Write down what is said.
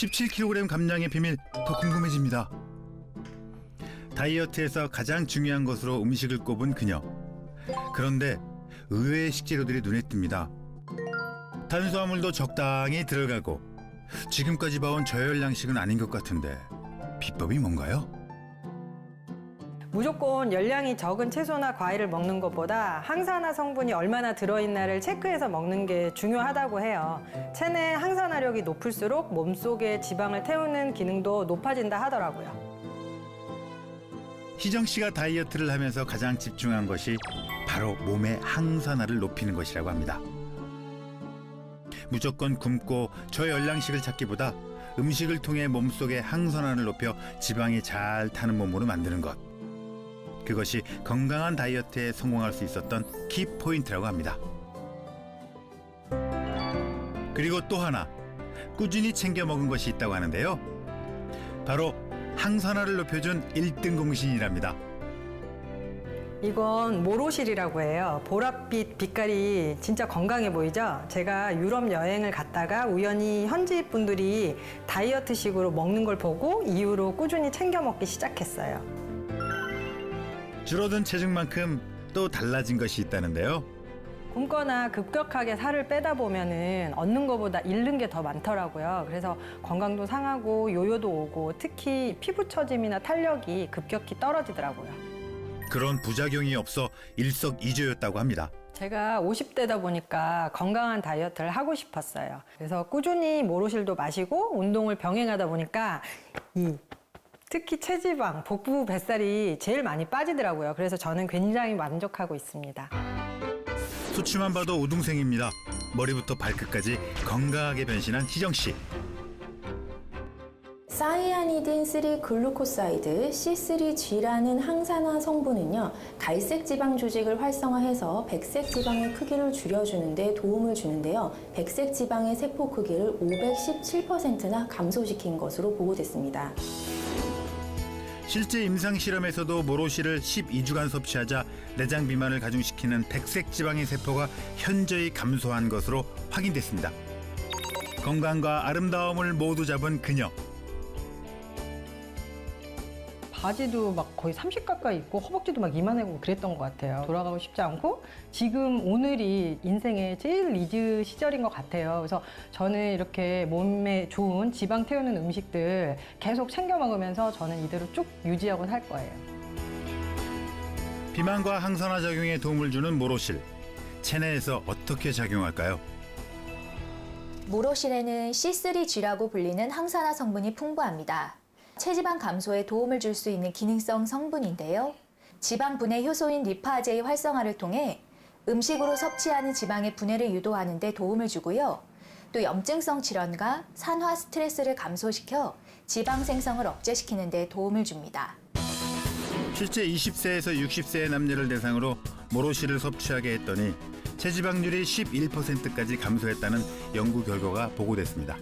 17kg 감량의 비밀 더 궁금해집니다. 다이어트에서 가장 중요한 것으로 음식을 꼽은 그녀. 그런데 의외의 식재료들이 눈에 띕니다. 탄수화물도 적당히 들어가고 지금까지 봐온 저열량식은 아닌 것 같은데 비법이 뭔가요? 무조건 열량이 적은 채소나 과일을 먹는 것보다 항산화 성분이 얼마나 들어있나를 체크해서 먹는 게 중요하다고 해요. 체내 항산화력이 높을수록 몸속에 지방을 태우는 기능도 높아진다 하더라고요. 희정 씨가 다이어트를 하면서 가장 집중한 것이 바로 몸의 항산화를 높이는 것이라고 합니다. 무조건 굶고 저열량식을 찾기보다 음식을 통해 몸속의 항산화를 높여 지방이 잘 타는 몸으로 만드는 것. 그것이 건강한 다이어트에 성공할 수 있었던 키 포인트라고 합니다. 그리고 또 하나 꾸준히 챙겨 먹은 것이 있다고 하는데요. 바로 항산화를 높여준 일등 공신이랍니다. 이건 모로실이라고 해요. 보랏빛 빛깔이 진짜 건강해 보이죠? 제가 유럽 여행을 갔다가 우연히 현지 분들이 다이어트식으로 먹는 걸 보고 이후로 꾸준히 챙겨 먹기 시작했어요. 줄어든 체중만큼 또 달라진 것이 있다는데요. 굶거나 급격하게 살을 빼다 보면은 얻는 것보다 잃는 게 더 많더라고요. 그래서 건강도 상하고 요요도 오고 특히 피부 처짐이나 탄력이 급격히 떨어지더라고요. 그런 부작용이 없어 일석이조였다고 합니다. 제가 50대다 보니까 건강한 다이어트를 하고 싶었어요. 그래서 꾸준히 모로실도 마시고 운동을 병행하다 보니까 이 특히 체지방, 복부 뱃살이 제일 많이 빠지더라고요. 그래서 저는 굉장히 만족하고 있습니다. 수치만 봐도 우등생입니다. 머리부터 발끝까지 건강하게 변신한 희정 씨. 사이아니딘 3 글루코사이드 C3G라는 항산화 성분은요, 갈색 지방 조직을 활성화해서 백색 지방의 크기를 줄여주는데 도움을 주는데요. 백색 지방의 세포 크기를 517%나 감소시킨 것으로 보고됐습니다. 실제 임상 실험에서도 모로시를 12주간 섭취하자 내장 비만을 가중시키는 백색 지방의 세포가 현저히 감소한 것으로 확인됐습니다. 건강과 아름다움을 모두 잡은 그녀. 바지도 막 거의 30 가까이 입고 허벅지도 막 이만하고 그랬던 것 같아요. 돌아가고 싶지 않고 지금 오늘이 인생의 제일 리즈 시절인 것 같아요. 그래서 저는 이렇게 몸에 좋은 지방 태우는 음식들 계속 챙겨 먹으면서 저는 이대로 쭉 유지하고 살 거예요. 비만과 항산화 작용에 도움을 주는 모로실. 체내에서 어떻게 작용할까요? 모로실에는 C3G라고 불리는 항산화 성분이 풍부합니다. 체지방 감소에 도움을 줄 수 있는 기능성 성분인데요. 지방 분해 효소인 리파제의 활성화를 통해 음식으로 섭취하는 지방의 분해를 유도하는 데 도움을 주고요. 또 염증성 질환과 산화 스트레스를 감소시켜 지방 생성을 억제시키는 데 도움을 줍니다. 실제 20세에서 60세의 남녀를 대상으로 모로시를 섭취하게 했더니 체지방률이 11%까지 감소했다는 연구 결과가 보고됐습니다.